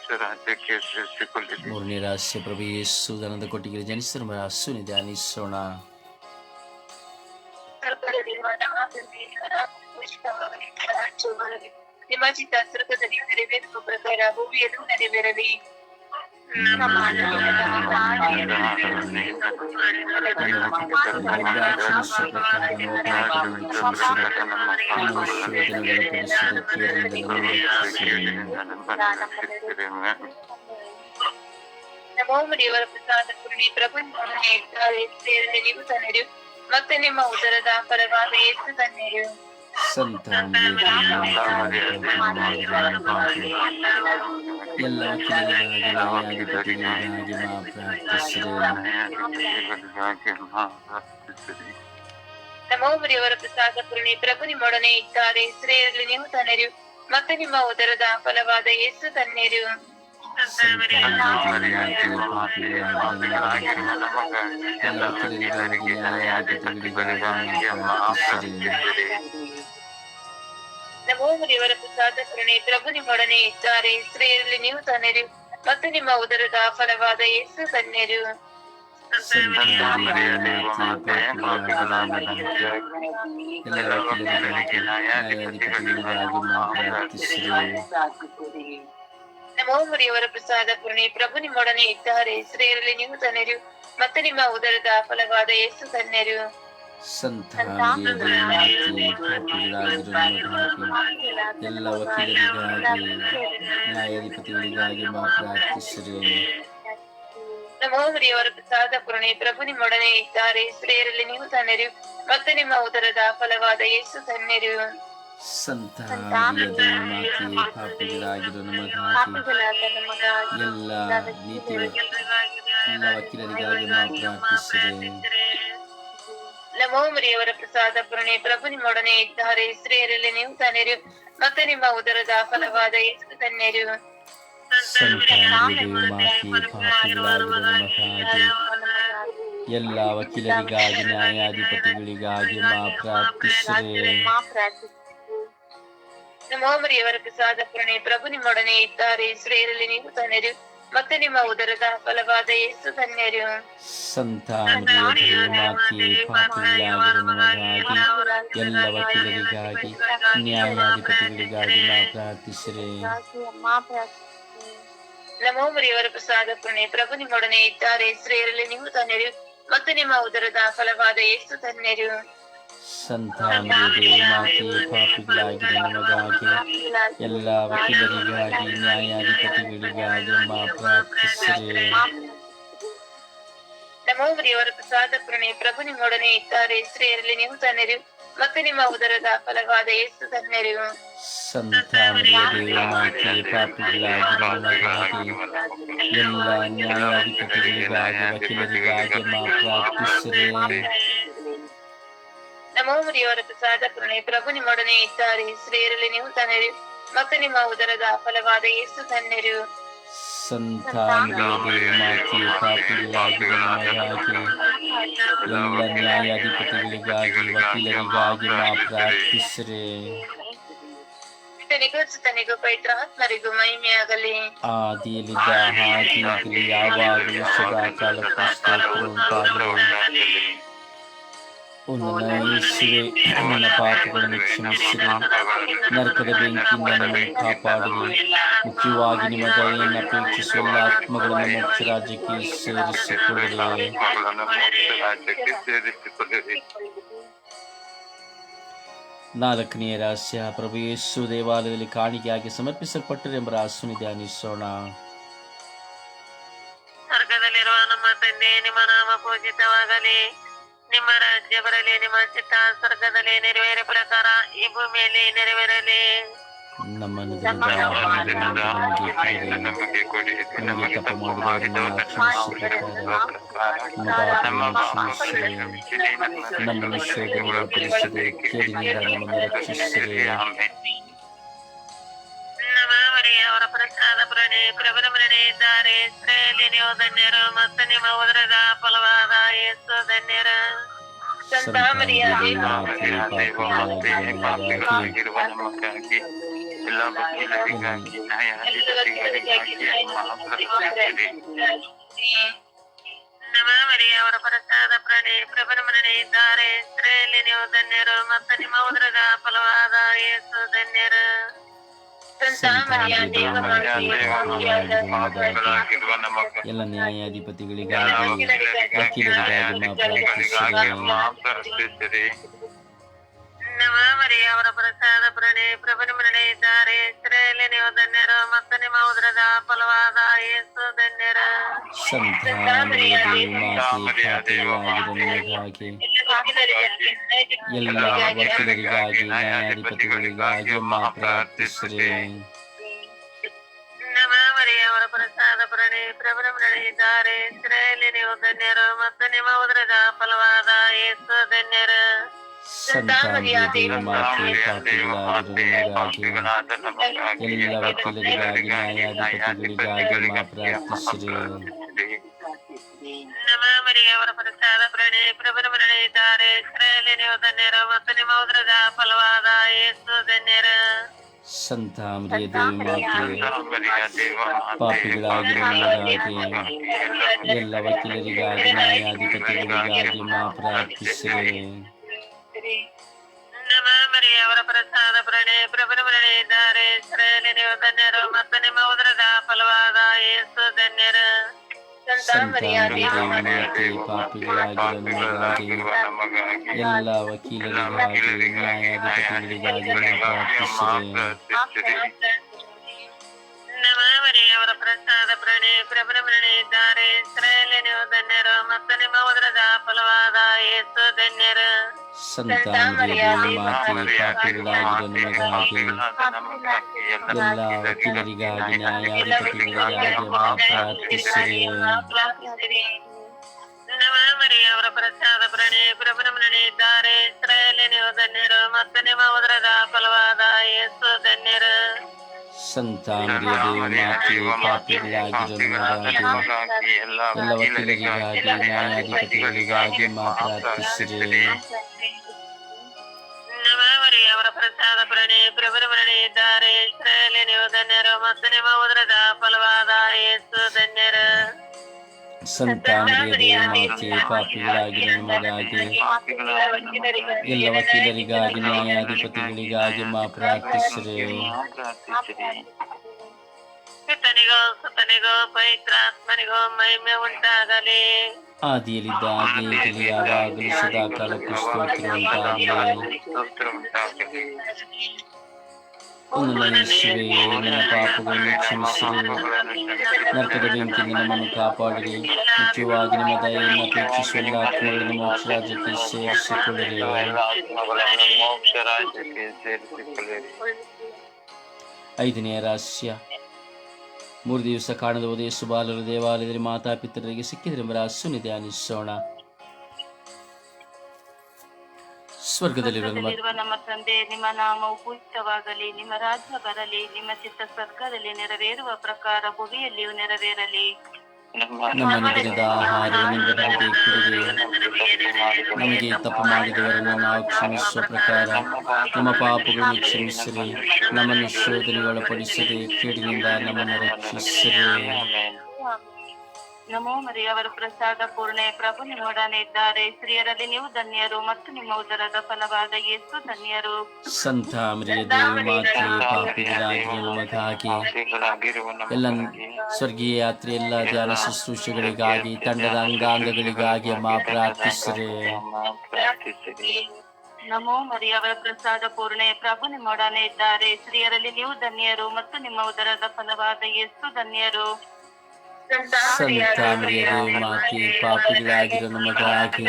ನಾಮದ ಸ್ತೋತ್ರ ಉಂಟಾಗಲಿ ಒಂದನೇ ಯೇಸುವೇ ನಮ್ಮ ಪಾಪಗಳನ್ನು ಕ್ಷಮಿಸಿರಿ ನರಕದ ಬೆಂಕಿಯಿಂದ ನಮ್ಮನ್ನು ಕಾಪಾಡಿರಿ ಮುಖ್ಯವಾಗಿ ನಿಮ್ಮ ದಯೆಯನ್ನು ಅಪೇಕ್ಷಿಸುವ ಎಲ್ಲ ಆತ್ಮಗಳನ್ನು ಮೋಕ್ಷ ರಾಜ್ಯಕ್ಕೆ ಸೇರಿಸಿಕೊಳ್ಳಿರಿ ಮೂರನೇ ರಹಸ್ಯ ಪ್ರಭು ಯೇಸು ದನದ ಕೊಟ್ಟಿಗೆ ಜನಿಸಿದ ಹಸು ಧ್ಯಾನಿಸೋಣ ನಿಮ್ಮ ಚಿತ್ತ ಸ್ವರ್ಗದಲ್ಲಿ ನೆರವೇರುವ ಪ್ರಕಾರ ಭೂಮಿಯಲ್ಲೂ ನೆರವೇರಲಿ ನಮ್ಮ ನಮೋ ದೇವರ ಪ್ರಸಾದ ಕುರುಣಿ ಪ್ರಪಂಚ ನೀವು ತನರು ಮತ್ತೆ ನಿಮ್ಮ ಉದರದ ಫಲವಾದ ಯೇಸು ಧನ್ಯರು ಸಂತಾನವೇ ಎಲ್ಲ ವಕೀಲರಿಗಾಗಿ ನ್ಯಾಯಾಧಿಪತಿಗಳಿಗಾಗಿ ಮಾ ಪ್ರಾರ್ಥಿಸಿರಿ ನಮೋ ಮರಿಯವರ ಪ್ರಸಾದ ಪೂರ್ಣಿ ಪ್ರಭು ನಿಮ್ಮೊಡನೆ ಇದ್ದಾರೆ ಸ್ತ್ರೀಯರಲ್ಲಿ ನೀವು ಧನ್ಯರು ಮತ್ತೆ ನಿಮ್ಮ ಉದರದ ಫಲವಾದ ಯೇಸು ಧನ್ಯರು ಎಲ್ಲ ನಮೋ ದೇವರ ಪ್ರಸಾದ ಪೂರ್ಣಿ ಪ್ರಭು ನಿಮ್ಮೊಡನೆ ಇದ್ದಾರೆ. ಸ್ತ್ರೀಯರಲ್ಲಿ ನೀವು ಧನ್ಯರು ಮತ್ತೆ ನಿಮ್ಮ ಉದರದ ಫಲವಾದ ಯೇಸು ಪ್ರಾರ್ಥಿಸಿರಿ. ನಮೋ ಮರಿಯವರ ಪ್ರಸಾದ ಪೂರ್ಣಿ ಪ್ರಭು ನಿಮ್ಮೊಡನೆ ಇದ್ದಾರೆ. ಸ್ತ್ರೀಯರಲ್ಲಿ ನೀವು ಧನ್ಯರು ಮತ್ತೆ ನಿಮ್ಮ ಉದರದ ಫಲವಾದ ಯೇಸು ಧನ್ಯರು ಪಾಪಿಗಳಾಗಿರುವ ನಮಗಾಗಿ ಎಲ್ಲ ವಕೀಲರಿಗಾಗಿ ನ್ಯಾಯಾಧಿಪತಿಗಳಿಗಾಗಿ ಮಾ ಪ್ರಾರ್ಥಿಸಿರಿ ನಮೋ ಮರಿಯವರ ಪ್ರಸಾದ ಪುರಣೆ ಪ್ರಭು ನಿಮ್ಮೊಡನೆ ಇದ್ದಾರೆ ಸ್ತ್ರೀಯರಲ್ಲಿ ನೀವು ತನ್ನೆರಿ ಮತ್ತೆ ನಿಮ್ಮ ಉದರದ ಫಲವಾದ ಯೇಸು ಧನ್ಯರು ಸಂತ ಪಾಪಿಗಳಾಗಿರೋ ನಮಗಾಗಿ ಎಲ್ಲ ನೀತಿ ಎಲ್ಲ ವಕೀಲರಿಗಾಗಿ ನಮೋ ಮರಿಯವರ ಪ್ರಸಾದ ಪೂರ್ಣಿ ಪ್ರಭು ನಿಮ್ಮೊಡನೆ ಇದ್ದಾರೆ. ಸ್ತ್ರೀಯರಲ್ಲಿ ನೀವು ಧನ್ಯರು ಮತ್ತೆ ನಿಮ್ಮ ಉದರದ ಫಲವಾದ ಯೇಸು ನಮಗಾಗಿ ಎಲ್ಲ ವಕೀಲರಿಗಾಗಿ ನ್ಯಾಯಾಧಿಪತಿಗಳಿಗಾಗಿ ನಮೋ ಮರಿಯವರ ಪ್ರಸಾದ ಪೂರ್ಣಿ ಪ್ರಭು ನಿಮ್ಮೊಡನೆ ಇದ್ದಾರೆ. ಸ್ತ್ರೀಯರಲ್ಲಿ ನೀವು ಧನ್ಯರು ಮತ್ತೆ ನಿಮ್ಮ ಉದರದ ಫಲವಾದ ಯೇಸು ಧನ್ಯರು ಸಂತಾನವೇ ಮಾತೆ ಪಾಪಿಗಳಾಗಿರುವ ನಮಗಾಗಿ ಎಲ್ಲ ವಕೀಲರಿಗಾಗಿ ನ್ಯಾಯಾಧಿಪತಿಗಳಿಗಾಗಿ ಪ್ರಾರ್ಥಿಸಿರಿ. ನಮೋ ಮರಿಯವರ ಪ್ರಸಾದ ಪೂರ್ಣಿ ಪ್ರಭು ನಿಮ್ಮೊಡನೆ ಇದ್ದಾರೆ. ಸ್ತ್ರೀಯರಲ್ಲಿ ನೀವು ಧನ್ಯರು ಮತ್ತೆ ನಿಮ್ಮ ಉದರದ ಫಲವಾದ ಯೇಸು ಧನ್ಯರು ಸಂತಾನವೇ ಮಾತೆ ಪಾಪಿಗಳಾಗಿರುವ ನಮಗಾಗಿ ಎಲ್ಲ ವಕೀಲರಿಗಾಗಿ ನ್ಯಾಯಾಧಿಪತಿಗಳಿಗಾಗಿ ಮಾ ಪ್ರಾರ್ಥಿಸಿರಿ. ನಮೋ ಮರಿಯವರ ಪ್ರಸಾದ ಪೂರ್ಣಿ ಪ್ರಭು ನಿಮ್ಮೊಡನೆ ಇದ್ದಾರೆ. ಸ್ತ್ರೀಯರಲ್ಲಿ ನೀವು ಧನ್ಯರು ಮತ್ತೆ ನಿಮ್ಮ ಉದರದ ಫಲವಾದ ಯೇಸು ಧನ್ಯರು ಸಂತಾನವೇ ಮಾತೆ ಪಾಪಿಗಳಾಗಿರುವ ನಮಗಾಗಿ ಎಲ್ಲ ನ್ಯಾಯಾಧಿಪತಿಗಳಿಗಾಗಿ ವಕೀಲರಿಗಾಗಿ ಮಾ ಪ್ರಾರ್ಥಿಸಿರಿ. ನಮೋ ಮರಿಯವರ ಪ್ರಸಾದ ಪೂರ್ಣಿ ಪ್ರಭು ನಿಮ್ಮೊಡನೆ ಇದ್ದಾರೆ. ಸ್ತ್ರೀಯರಲ್ಲಿ ನೀವು ಧನ್ಯರು ಮತ್ತೆ ನಿಮ್ಮ ಉದರದ ಫಲವಾದ ಯೇಸು ಧನ್ಯರು ಸಂತಾನವೇ ಮಾತೆ ಪಾಪಿಗಳಾಗಿರುವ ನಮಗಾಗಿ ಎಲ್ಲ ನ್ಯಾಯಾಧಿಪತಿಗಳಿಗಾಗಿ ವಕೀಲರಿಗಾಗಿ ಮಾ ಪ್ರಾರ್ಥಿಸಿರಿ. ಪಿತನಿಗೂ ಸುತನಿಗೂ ಪವಿತ್ರಾತ್ಮರಿಗೂ ಮಹಿಮೆಯಾಗಲಿ. ಆದಿಯಲ್ಲಿದ್ದ ಹಾಗೆ ಈಗಲೂ ಯಾವಾಗಲೂ ಸದಾ ಕಾಲಕ್ಕೂ ಸ್ತೋತ್ರ ಉಂಟಾಗಲಿ. ಒಂದು ನಯಿಸುವೆ ನನ್ನ ಪಾಪಗಳನ್ನು ಕ್ಷಮಿಸಿರಿ. ನರಕದ ಬೆಂಕಿಯಿಂದ ನನ್ನನ್ನು ಕಾಪಾಡುವೆ ಮುಖ್ಯವಾಗಿ ನಿಮ್ಮ ದಯೆಯನ್ನು ಅಪೇಕ್ಷಿಸುವ ಆತ್ಮಗಳನ್ನು ಮೋಕ್ಷ ರಾಜ್ಯಕ್ಕೆ ಸೇರಿಸಿಕೊಳ್ಳುವೆ ನಾಲ್ಕನೆಯ ರಹಸ್ಯ, ಪ್ರಭು ಯೇಸು ದೇವಾಲಯದಲ್ಲಿ ಕಾಣಿಕೆಯಾಗಿ ಸಮರ್ಪಿಸಲ್ಪಟ್ಟರೆಂಬ ರಹಸ್ಯವನ್ನು ಧ್ಯಾನಿಸೋಣ. ಸ್ವರ್ಗದಲ್ಲಿರುವ ನಮ್ಮ ತಂದೆ, ನಿಮ್ಮ ನಾಮ ಪೂಜಿತವಾಗಲಿ. ನಿಮ್ಮ ರಾಜ್ಯ ಬರಲಿ ನಿಮ್ಮ ಚಿತ್ತ ಸ್ವರ್ಗದಲ್ಲಿ ನೆರವೇರ ಪ್ರಕಾರ ಈ ಭೂಮಿಯಲ್ಲಿ ನೆರವೇರಲಿ ನಮ್ಮನ್ನು ನಮಗೆ ಕೊಡಿ ನಮಗೆ ತಪ್ಪು ಮಾಡಿದವರನ್ನು ಕ್ಷಮಿಸಿದ್ದಾರೆ ನಮ್ಮನ್ನು ಶೋಧನೆಗೆ ಒಳಪಡಿಸದೆ ಕೇಡಿನಿಂದ ನಮ್ಮನ್ನು ರಕ್ಷಿಸಿರಿ ಅವರ ಪ್ರಸಾದ ಪ್ರಣಿ ಪ್ರಭುನ ಮನೆ ಇದ್ದಾರೆ ಸ್ತ್ರೀಯಲ್ಲಿ ನೀವು ಧನ್ಯರು ಮತ್ತು ನಿಮ್ಮ ಉದರದ ಫಲವಾದ ಯೇಸು ಧನ್ಯರು. ಸಂತಾಮರಿಯ ಆಗಿರುವ ನಮಗಾಗಿ ಎಲ್ಲ ವಕೀಲರಿಗಾಗಿ ನ್ಯಾಯಾಧಿಪತಿಗಳಿಗಾಗಿ ಮಹಾಪ್ರಭುತ್ವವಿದೆ. ನಮಾಮರಿ ಅವರ ಪ್ರಸಾದ ಪ್ರಣಿ ಪ್ರಭುನ ಮನೆ ಇದ್ದಾರೆ ಸ್ತ್ರೀಯಲ್ಲಿ ನೀವು ಧನ್ಯರು ಮತ್ತು ನಿಮ್ಮ ಉದರದ ಫಲವಾದ ಯೇಸು ಧನ್ಯರು. ಸಂತಾಮರಿಯ ಮಹಾಪ್ರಭುಗಳಾಗಿರುವ ನಮಗಾಗಿ ಎಲ್ಲ ಎಲ್ಲ ನ್ಯಾಯಾಧಿಪತಿಗಳಿಗಾಗಿ ವಕೀಲರಿಗಾಗಿ ವಕೀಲರಿಗಾಗಿ ನ್ಯಾಯಾಧಿಪತಿಗಳಿಗಾಗಿ ಮಾ ಮಹಾಪ್ರಭುತ್ವವಿದೆ. ನಮಾಮರಿ ಅವರ ಪ್ರಸಾದ ಪ್ರಣಿ ಪ್ರಭುನ ಮನೆ ಇದ್ದಾರೆ ಸ್ತ್ರೀಯಲ್ಲಿ ನೀವು ಧನ್ಯರು ಮತ್ತು ನಿಮ್ಮ ಉದರದ ಫಲವಾದ ಯೇಸು ಧನ್ಯರು. ಸಂತಾನವೇ ಮಾತೆ ಪಾಪಿಗಳಾಗಿರುವ ನಮಗಾಗಿ. ಎಲ್ಲ ವಕೀಲರಿಗಾಗಿ ನ್ಯಾಯಾಧಿಪತಿಗಳಿಗಾಗಿ ಅಮ್ಮ ಪ್ರಾರ್ಥಿಸ್ರಿ ನಮಾಮರಿ ಅವರ ಪ್ರಸಾದ ಪ್ರಣಿ ಪ್ರಭುರಮಣಿದ್ದಾರೆ ಇಸ್ರಾಯೇಲಿ ನೀವು ಧನ್ಯರು ಮತ್ತು ನಿಮ್ಮ ಉದರದ ಫಲವಾದ ಯೇಸು ಧನ್ಯರು. ಸಂತಾನದ ದೇವ ಮಾತೆ ಪಾಪಿಗಳಾಗಿರುವ ನಮಗಾಗಿ ಎಲ್ಲ ವಕೀಲರಿಗಾಗಿ ನ್ಯಾಯಾಧಿಪತಿಗಳಿಗಾಗಿ ಅಮ್ಮ ಪ್ರಾರ್ಥಿಸ್ರಿ ನಮಾಮರಿ ಅವರ ಪ್ರಸಾದ ಪ್ರಣಿ ಪ್ರಭುರಮಣಿದ್ದಾರೆ ಇಸ್ರಾಯೇಲಿ ನೀವು ಧನ್ಯರು ಮತ್ತು ನಿಮ್ಮ ಉದರದ ಫಲವಾದ ಯೇಸು ಧನ್ಯರು ಸಂತಾಮರಿಯ ದೇವಿ ಮಾತೆ ಪಾಪಿಗಳಾಗಿರುವ ನಮಗಾಗಿ ಎಲ್ಲ ವಕೀಲರಿಗಾಗಿ ನ್ಯಾಯಾಧಿಪತಿಗಳಿಗಾಗಿ ಮಾ ಪ್ರಾರ್ಥಿಸಿರಿ ನಮಾಮರಿ ಅವರ ಪ್ರಸಾದ ಪ್ರಣಿ ಪ್ರಭುರಮಣಿದ್ದಾರೆ ಇಸ್ರಾಯೇಲಿ ನೀವು ಧನ್ಯರು ಮತ್ತು ನಿಮ್ಮ ಉದರದ ಫಲವಾದ ಯೇಸು ಧನ್ಯರು ಸಂತಾಮರಿಯ ದೇವಿ ಮಾತೆ ಪಾಪಿಗಳಾಗಿರುವ ನಮಗಾಗಿ ಎಲ್ಲ ವಕೀಲರಿಗಾಗಿ ನ್ಯಾಯಾಧಿಪತಿಗಳಿಗಾಗಿ ಮಾ ಪ್ರಾರ್ಥಿಸಿರಿ ನಮಾಮರಿ ಅವರ ಪ್ರಸಾದ ಪ್ರಣಿ ಪ್ರಭುರಮಣಿದ್ದಾರೆ ಇಸ್ರಾಯೇಲಿ ನೀವು ಧನ್ಯರು ಮತ್ತು ನಿಮ್ಮ ಉದರದ ಫಲವಾದ ಯೇಸು ಧನ್ಯರು ಸಂತಾಮರಿಯ ದೇವಿ ಮಾತೆ ಪಾಪಿಗಳಾಗಿರುವ ನಮಗಾಗಿ ಎಲ್ಲ ವಕೀಲರಿಗಾಗಿ ನ್ಯಾಯಾಧಿಪತಿಗಳಿಗಾಗಿ ಮಾ ಪ್ರಾರ್ಥಿಸಿರಿ ನಮಾಮರಿ ಅವರ ಪ್ರಸಾದ ಪ್ರಣಿ ಪ್ರಭುರಮಣಿದ್ದಾರೆ ಇಸ್ರಾಯೇಲಿ ನೀವು ಧನ್ಯರು ಮತ್ತು ನಿಮ್ಮ ಉದರದ ಫಲವಾದ ಯೇಸು ಧನ್ಯರು ಸಂತಾಮರಿಯ ದೇವಿ ಮಾತೆ ಪಾಪಿಗಳಾಗಿರುವ ನಮಗಾಗಿ ಎಲ್ಲ ವಕೀಲರಿಗಾಗಿ ನ್ಯಾಯಾಧಿಪತಿಗಳಿಗಾಗಿ ಮಾ ಪ್ರಾರ್ಥಿಸಿರಿ ನಮಾಮರಿ ಅವರ ಪ್ರಸಾದ ಪ್ರಣಿ ಪ್ರಭುರಮಣಿದ್ದಾರೆ ಇಸ್ರಾಯೇಲಿ ನೀವು ಧನ್ಯರು ಮತ್ತು ನಿಮ್ಮ ಉದರದ ಫಲವಾದ ಯೇಸು ಧನ್ಯರು ಸಂತಾಮರಿಯ ದೇವಿ ಮಾತೆ ಪಾಪಿಗಳಾಗಿರುವ ನಮಗಾಗಿ ಎಲ್ಲ ವಕೀಲರಿಗಾಗಿ ನ್ಯಾಯಾಧಿಪತಿಗಳಿಗಾಗಿ ಮಾ ಪ್ರಾರ್ಥಿಸಿರಿ ಪಿತನಿಗೋ ಸುತನಿಗೋ ಪವಿತ್ರಾತ್ಮನಿಗೋ ಮಹಿಮೆ ಉಂಟಾಗಲಿ ಆದಿಯಲ್ಲಿದ್ದ ಹಾಗೆ ಈಗಲೂ ಯಾವಾಗಲೂ ಸದಾಕಾಲಕ್ಕೂ ಸ್ತೋತ್ರ ಉಂಟಾಗಲಿ ಒಂದು ನೆನೆಸುವೆ ನನ್ನ ಪಾಪಗಳನ್ನು ಕ್ಷಮಿಸಿರಿ ನರಕದ ಬೆಂಕಿಯಿಂದ ನಮ್ಮನ್ನು ಕಾಪಾಡಿರಿ ಮುಖ್ಯವಾಗಿ ನಿಮ್ಮ ದಯೆಯನ್ನು ಅಪೇಕ್ಷಿಸುವ ಎಲ್ಲ ಆತ್ಮಗಳನ್ನು ಮೋಕ್ಷ ರಾಜ್ಯಕ್ಕೆ ಸೇರಿಸಿಕೊಳ್ಳಿರಿ ಐದನೆಯ ರಹಸ್ಯ ಮೂರು ದಿವಸ ಕಾಣದ ಉದಯ ಸುಬಾಲರು ದೇವಾಲಯದಲ್ಲಿ ಮಾತಾಪಿತರರಿಗೆ ಸಿಕ್ಕಿದ್ರೆ ರಹಸ್ಯವನ್ನು ಧ್ಯಾನಿಸೋಣ ಸ್ವರ್ಗದಲ್ಲಿರುವ ನಮ್ಮ ನಮ್ಮ ತಂದೆ ನಿಮ್ಮ ನಾಮ ಉಪಯುಕ್ತವಾಗಲಿ ನಿಮ್ಮ ರಾಜ್ಯ ಬರಲಿ ನಿಮ್ಮ ಚಿತ್ತ ಸ್ವರ್ಗದಲ್ಲಿ ನೆರವೇರುವ ಪ್ರಕಾರ ಭುವಿಯಲ್ಲಿಯೂ ನೆರವೇರಲಿ. ನಮ್ಮ ದಿನದ ಆಹಾರವನ್ನು ನಮಗೆ ತಪ್ಪು ಮಾಡಿದವರನ್ನು ನಾವು ಕ್ಷಮಿಸುವ ಪ್ರಕಾರ ನಮ್ಮ ಪಾಪಗಳನ್ನು ಕ್ಷಮಿಸಿರಿ ನಮ್ಮನ್ನು ಶೋಧನೆಗೊಳಪಡಿಸದೆ ಕೇಡಿನಿಂದ ನಮ್ಮನ್ನು ರಕ್ಷಿಸಿರಿ. ನಮೋ ಮರಿ ಅವರ ಪ್ರಸಾದ ಪೂರ್ಣೆ. ಪ್ರಭು ನಿಮ್ಮೊಡನೆ ಇದ್ದಾರೆ. ಸ್ತ್ರೀಯರಲ್ಲಿ ನೀವು ಧನ್ಯರು ಮತ್ತು ನಿಮ್ಮ ಉದರದ ಫಲವಾದ ಯೇಸು ಧನ್ಯರು. ಸಂತ ಮರಿಯ ಎಲ್ಲ ಸ್ವರ್ಗೀಯ ಯಾತ್ರೆ ಎಲ್ಲ ಧ್ಯಾನ ಶುಶ್ರೂಷೆಗಳಿಗಾಗಿ ತಂಡದ ಅಂಗಾಂಗಗಳಿಗಾಗಿ ಅಮ್ಮ ಪ್ರಾರ್ಥಿಸಿರಿ. ನಮೋ ಮರಿ ಅವರ ಪ್ರಸಾದ ಪೂರ್ಣೆ. ಪ್ರಭು ನಿಮ್ಮೊಡನೆ ಇದ್ದಾರೆ. ಸ್ತ್ರೀಯರಲ್ಲಿ ನೀವು ಧನ್ಯರು ಮತ್ತು ನಿಮ್ಮ ಉದರದ ಫಲವಾದ ಯೇಸು ಧನ್ಯರು. ಸಂತ ಮರಿಯ ದೇವಿ ಮಾತೆ ಪಾಪಿಗಳಾಗಿರೋ ನಮಗಾಗಿ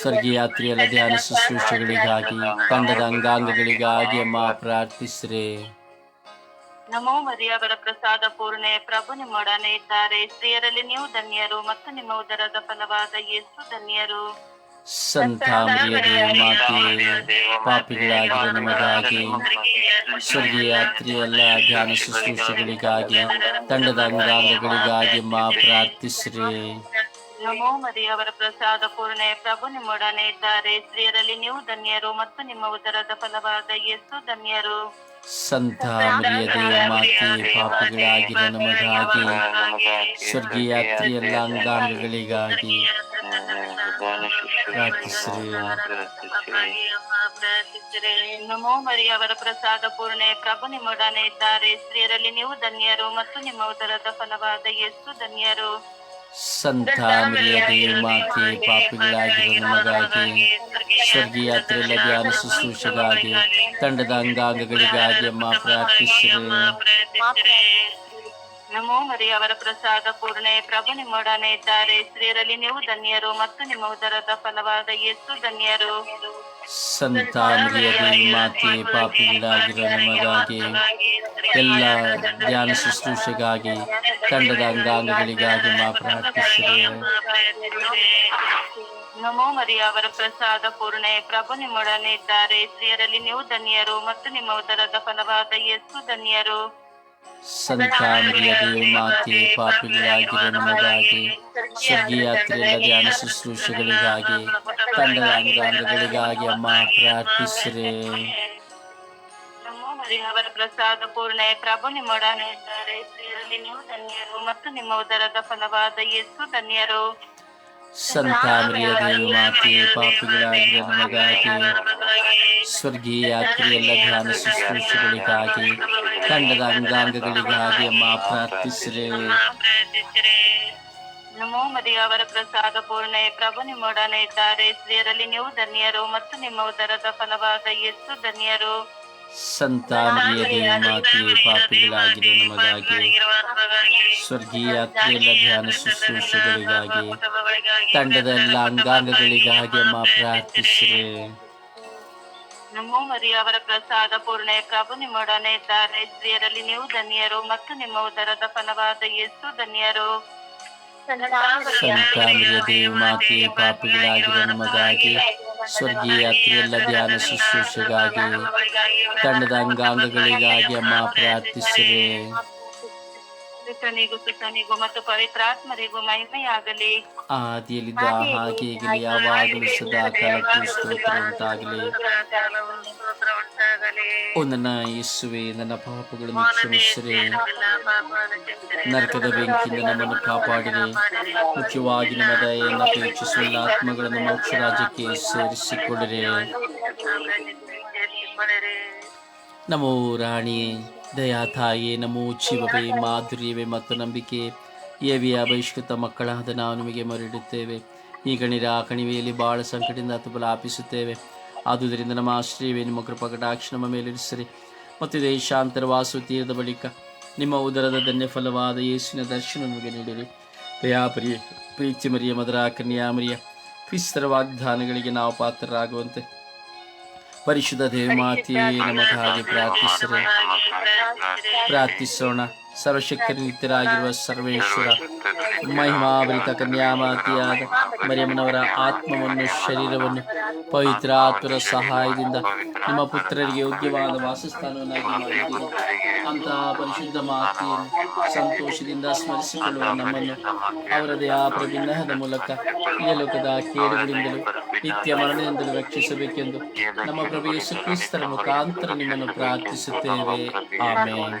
ಸ್ವರ್ಗೀಯ ಯಾತ್ರೆಯಲ್ಲ ಧ್ಯಾನ ಶುಶ್ರೂಷೆಗಳಿಗಾಗಿ ತಂಡದ ಅಂಗಾಂಗಗಳಿಗಾಗಿ ಅಮ್ಮ ಪ್ರಾರ್ಥಿಸ್ರೆ. ನಮೋ ಮರಿಯವರ ಪ್ರಸಾದ ಪೂರ್ಣೆ, ಪ್ರಭು ನಿಮ್ಮೊಡನೆ ಇದ್ದಾರೆ. ಸ್ತ್ರೀಯರಲ್ಲಿ ನೀವು ಧನ್ಯರು, ಮತ್ತು ನಿಮ್ಮ ಉದರದ ಫಲವಾದ ಯೇಸು ಧನ್ಯರು. ಸಂತ ಮರಿಯ ಮಾತೆಯೇ ಮಾತೆ ಪಾಪಿಗಳಾಗಿರೋ ನಮಗಾಗಿ ಸ್ವರ್ಗೀಯ ಯಾತ್ರೆಯಲ್ಲ ಧ್ಯಾನ ಶುಶ್ರೂಷೆಗಳಿಗಾಗಿ, ತಂಡದ ಅಂಗಾಂಗಗಳಿಗಾಗಿ ಮಾ ಪ್ರಾರ್ಥಿಸ್ರಿ. ನಮೋ ಮರಿಯವರ ಪ್ರಸಾದ ಪೂರ್ಣೆ. ಪ್ರಭು ನಿಮ್ಮೊಡನೆ ಇದ್ದಾರೆ. ಸ್ತ್ರೀಯರಲ್ಲಿ ನೀವು ಧನ್ಯರು ಮತ್ತು ನಿಮ್ಮ ಉದರದ ಫಲವಾದ ಯೇಸು ಧನ್ಯರು. ಸಂತ ಮರಿಯ ದೇವ ಮಾತೆ ಪಾಪಿಗಳಾಗಿರೋ ನಮಗಾಗಿ ಸ್ವರ್ಗೀಯ ಎಲ್ಲ ಅಂಗಾಂಗಗಳಿಗಾಗಿ ಪ್ರಾರ್ಥಿಸ್ರಿ ನಮೋ ಮರಿ ಅವರ ಪ್ರಸಾದ ಪೂರ್ಣೆ ಪ್ರಭು ನಿಮ್ಮೊಡನೆ ಇದ್ದಾರೆ ಸ್ತ್ರೀಯರಲ್ಲಿ ನೀವು ಧನ್ಯರು ಮತ್ತು ನಿಮ್ಮ ಉದರದ ಫಲವಾದ ಎಷ್ಟು ಧನ್ಯರು ಸಂತ ಮರಿಯ ದೇವ ಮಾತೆ ಪಾಪಿಗಳಾಗಿರೋ ನಮಗಾಗಿ ಸ್ವರ್ಗೀಯ ಯಾತ್ರೆಯಲ್ಲ ಧ್ಯಾನ ಶುಶ್ರೂಷೆಗಾಗಿ ತಂಡದ ಅಂಗಾಂಗಗಳಿಗಾಗಿ ಅಮ್ಮ ಪ್ರಾರ್ಥಿಸ್ರಿ. ನಮೋ ಅವರ ಪ್ರಸಾದ ಪೂರ್ಣೆ ಪ್ರಭು ನಿಮ್ಮೊಡನೆ ಇದ್ದಾರೆ. ಸ್ತ್ರೀಯರಲ್ಲಿ ನೀವು ಧನ್ಯರು ಮತ್ತು ನಿಮ್ಮ ಉದರದ ಫಲವಾದ ಯೇಸು ಧನ್ಯರು. ಸಂತ ಮಾತೆ ಪಾಪಿಗಳಾಗಿರೋ ನಮಗಾಗಿ, ಎಲ್ಲ ಧ್ಯಾನ ಶುಶ್ರೂಷೆಗಾಗಿ, ತಂಡದ ಅಂಗಾಂಗಗಳಿಗಾಗಿ ಮಾ ಪ್ರಾರ್ಥಿಸಿದೆ ನಮೋ ಮರಿ ಅವರ ಪ್ರಸಾದ ಪೂರ್ಣೆ. ಪ್ರಭು ನಿಮ್ಮೊಡನೆ ಇದ್ದಾರೆ. ಸ್ತ್ರೀಯರಲ್ಲಿ ನೀವು ಧನ್ಯರು ಮತ್ತು ನಿಮ್ಮ ಉದರದ ಫಲವಾದ ಯೇಸು ಧನ್ಯರು. ಸಂತ ಮರಿಯದೇ ಮಾತೆ ಪಾಪಿಗಳಾಗಿರುವ ನಮಗಾಗಿ ಸ್ವರ್ಗೀಯಾತ್ರೆಯಲ್ಲದೆ ಎಲ್ಲ ಧ್ಯಾನ ಶುಶ್ರೂಷೆಗಳಿಗಾಗಿ ತಂಡದ ಅಂಗಾಂಗಗಳಿಗಾಗಿ ಅಮ್ಮ ಪ್ರಾರ್ಥಿಸ್ರೆ. ಅವರ ಪ್ರಸಾದ ಪೂರ್ಣೆ. ಪ್ರಭು ನಿಮ್ಮೊಡನೆ ಇದ್ದಾರೆ. ಸ್ತ್ರೀಯರಲ್ಲಿ ನೀವು ಧನ್ಯರು ಮತ್ತು ನಿಮ್ಮ ಉದರದ ಫಲವಾದ ಯೇಸು ಧನ್ಯರು ಸಂತ ಮರಿಯದೇ ಮಾತೆ ಪಾಪಿಗಳಾಗಿರೋ ನಮಗಾಗಿ ಸ್ವರ್ಗೀಯ ಕ್ರಿಯೆಲ್ಲ ಧ್ಯಾನ ಶುಶ್ರೂಷೆಗಳಿಗಾಗಿ ತಂಡದ ಅಂಗಾಂಗಗಳಿಗಾಗಿ ಅಮ್ಮ ಪ್ರಾರ್ಥಿಸಿರೆ ನಮೋ ಮರಿ ಅವರ ಪ್ರಸಾದ ಪೂರ್ಣ ಪ್ರಭು ನಿಮ್ಮೊಡನೆ ಇದ್ದಾರೆ ಸ್ತ್ರೀಯರಲ್ಲಿ ನೀವು ಧನ್ಯರು ಮತ್ತು ನಿಮ್ಮ ಉದರದ ಫಲವಾದ ಯೇಸು ಧನ್ಯರು ಸಂತ ಮರಿಯದೇ ಮಾತೆ ಪಾಪಿಗಳಾಗಿರೋ ನಮಗಾಗಿ ಸ್ವರ್ಗೀಯ ಧ್ಯಾನ ಶುಶ್ರೂಷೆಗಳಿಗಾಗಿ ತಂಡದ ಎಲ್ಲ ಅಂಗಾಂಗಗಳಿಗಾಗಿ ಅಮ್ಮ ಪ್ರಾರ್ಥಿಸಿರಿ. ನಮೋ ಮರಿ ಅವರ ಪ್ರಸಾದ ಪೂರ್ಣೆ ಪ್ರಭು ನಿಮ್ಮೊಡನೆ ಇದ್ದಾರೆ. ಸ್ತ್ರೀಯರಲ್ಲಿ ನೀವು ಧನ್ಯರು ಮತ್ತು ನಿಮ್ಮ ಉದರದ ಫಲವಾದ ಯೇಸು ಧನ್ಯರು. ಸಂತ ಮರಿಯದೇ ಮಾತೆ ಪಾಪಿಗಳಾಗಿರೋ ನಮಗಾಗಿ ಸ್ವರ್ಗೀಯ ಎಲ್ಲ ಧ್ಯಾನ ಶುಶ್ರೂಷೆಗಾಗಿ ತಂಡದ ಅಂಗಾಂಗಗಳಿಗಾಗಿ ಅಮ್ಮ ಪ್ರಾರ್ಥಿಸಿರಿ. ಮತ್ತು ಪವಿತ್ರಾತ್ಮರಿಗೂ ಮಹಿಮೆಯಾಗಲಿ. ಆದಿಯಲ್ಲಿದ್ದ ಹಾಗೆ ಈಗಲೇ ಯಾವಾಗಲೂ ಸದಾ ಕಾಲಕ್ಕೂ ಸ್ತೋತ್ರ ಉಂಟಾಗಲಿ ಓ ನನ್ನ ಯೇಸುವೆ ನನ್ನ ಪಾಪಗಳನ್ನು ಕ್ಷಮಿಸಿರಿ ನರಕದ ಬೆಂಕಿಯಿಂದ ನಮ್ಮನ್ನು ಕಾಪಾಡಿರಿ. ಮುಖ್ಯವಾಗಿ ನಮ್ಮ ದಯೆಯನ್ನು ಅಪೇಕ್ಷಿಸುವ ಆತ್ಮಗಳನ್ನು ಮೋಕ್ಷ ರಾಜ್ಯಕ್ಕೆ ಸೇರಿಸಿಕೊಡಿರಿ. ನಮೋ ರಾಣಿ ದಯಾ ತಾಯಿಯೇ ನಮೋ ಜೀವವೇ ಮಾಧುರ್ಯವೇ ಮತ್ತು ನಂಬಿಕೆ. ಏವಿಯ ಬಹಿಷ್ಕೃತ ಮಕ್ಕಳಾದ ನಾವು ನಿಮಗೆ ಮರಡುತ್ತೇವೆ ಈ ಗಣಿರ ಆ ಕಣಿವೆಯಲ್ಲಿ ಬಹಳ ಸಂಕಟದಿಂದ ತುಬಲಾಪಿಸುತ್ತೇವೆ ಆದುದರಿಂದ ನಮ್ಮ ಆಶ್ರಯವೇ ನಿಮ್ಮ ಕೃಪಕಟಾಕ್ಷ ನಮ್ಮ ಮೇಲಿರಿಸಿರಿ. ಮತ್ತು ದೇಶಾಂತರ ವಾಸು ತೀರದ ಬಳಿಕ ನಿಮ್ಮ ಉದರದ ಧನ್ಯ ಫಲವಾದ ಯೇಸುವಿನ ದರ್ಶನ ನಮಗೆ ನೀಡಿರಿ ದಯಾಪರಿಯ ಪ್ರೀತಿ ಮರಿಯ, ಮದರ ಕನ್ಯಾಮರಿಯ ಕ್ರಿಸ್ತರ ವಾಗ್ದಾನಗಳಿಗೆ ನಾವು ಪಾತ್ರರಾಗುವಂತೆ. ಪರಿಶುದ್ಧ ದೇವಮಾತೆಯೇ, ನಮಗಾಗಿ ಪ್ರಾರ್ಥಿಸಿರಿ. ಪ್ರಾರ್ಥಿಸೋಣ. ಸರ್ವಶಕ್ತಿ ನಿತ್ಯರಾಗಿರುವ ಸರ್ವೇಶ್ವರ ಮಹಿಮಾಭರಿತ ಕನ್ಯಾಮಾತಿಯಾದ ಮರಿಯಮ್ಮನವರ ಆತ್ಮವನ್ನು, ಶರೀರವನ್ನು ಪವಿತ್ರ ಆತ್ಮರ ಸಹಾಯದಿಂದ ನಿಮ್ಮ ಪುತ್ರರಿಗೆ ಯೋಗ್ಯವಾದ ವಾಸಸ್ಥಾನವನ್ನಾಗಿ ಮಾಡಿದ್ದೀರಿ. ಅಂತಹ ಪರಿಶುದ್ಧ ಮಾತೆಯನ್ನು ಸಂತೋಷದಿಂದ ಸ್ಮರಿಸಿಕೊಳ್ಳುವ ನಮ್ಮನ್ನು ಅವರ ಪ್ರಭಿನ್ನಹದ ಮೂಲಕ ಈ ಲೋಕದ ಕೇಡುಗಳಿಂದಲೂ ನಿತ್ಯ ಮರಣದಿಂದಲೂ ರಕ್ಷಿಸಬೇಕೆಂದು ನಮ್ಮ ಪ್ರಭು ಯೇಸು ಕ್ರಿಸ್ತರ ಮುಖಾಂತರ ನಿಮ್ಮನ್ನು ಪ್ರಾರ್ಥಿಸುತ್ತೇವೆ. ಆಮೇಲೆ